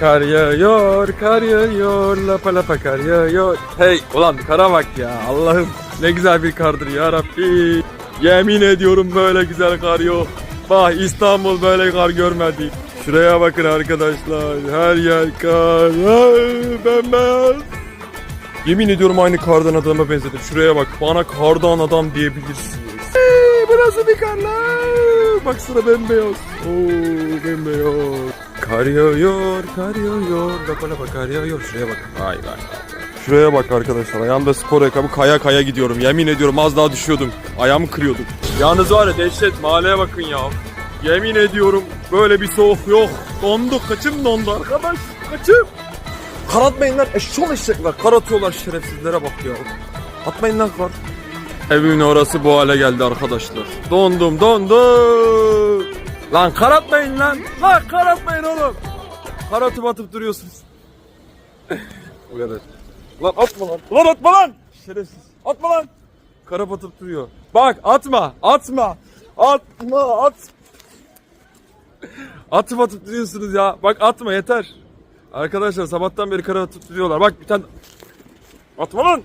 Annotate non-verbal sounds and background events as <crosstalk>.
Kar yağıyor, kar yağıyor, lapa lapa kar yağıyor. Hey ulan kara bak ya Allah'ım ne güzel bir kardır ya Rabbi. Yemin ediyorum böyle güzel kar yok. Bak İstanbul böyle kar görmedi. Şuraya bakın arkadaşlar her yer kar. Ay, bembeyaz. Yemin ediyorum aynı kardan adama benzedim. Şuraya bak bana kardan adam diyebilirsiniz. Hey, bu nasıl bir kar lan? Baksana bembeyaz. Oo bembeyaz. Kar yağıyor, kar yağıyor. Lapa lapa kar yağıyor. Şuraya bak. Vay vay vay. Şuraya bak arkadaşlar. Ayağımda spor ayakkabı kaya kaya gidiyorum. Yemin ediyorum az daha düşüyordum. Ayağımı kırıyordum. Yalnız var ya dehşet mahalleye bakın ya. Yemin ediyorum böyle bir soğuk yok. Donduk. Kaçım dondu arkadaş. Kaçım. Kar atmayın lan. Eşşol eşekler. Kar atıyorlar şerefsizlere bak ya. Atmayın lan kar. Evimin orası bu hale geldi arkadaşlar. Dondum dondum. Lan kar atmayın lan. Lan kar atmayın oğlum. Kar atıp duruyorsunuz. <laughs> bu kadar. Lan atma lan. Lan atma lan. Şerefsiz. Atma lan. Kara batıp duruyor. Bak atma. Atma. Atma. At. Atıp atıp duruyorsunuz ya. Bak atma yeter. Arkadaşlar sabahtan beri kara atıp duruyorlar. Bak bir tane... Atma lan.